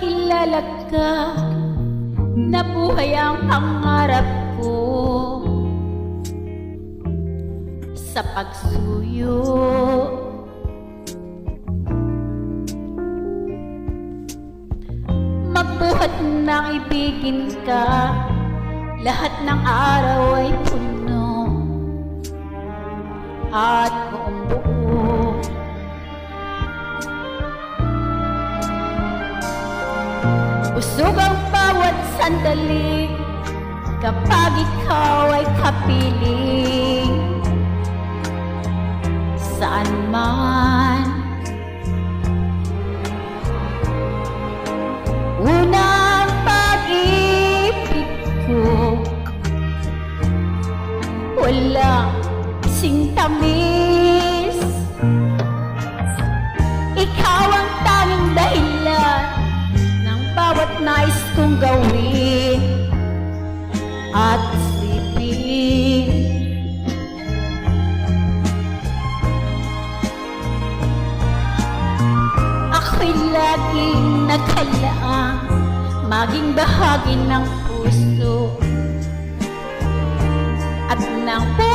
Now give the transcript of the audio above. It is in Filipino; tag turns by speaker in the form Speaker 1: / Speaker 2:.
Speaker 1: kilala ka na buhay ang pangarap ko. Sa pagsuyo Magbuhat ng ibigin ka. Lahat ng araw ay puno. At buong buo Busog ang bawat sandali Kapag ikaw ay kapiling Saan man. Unang pag-ibig ko. Walang singtamis kong gawin At isipin Ako'y laging nagkalaang Maging bahagi ng puso At ng buhay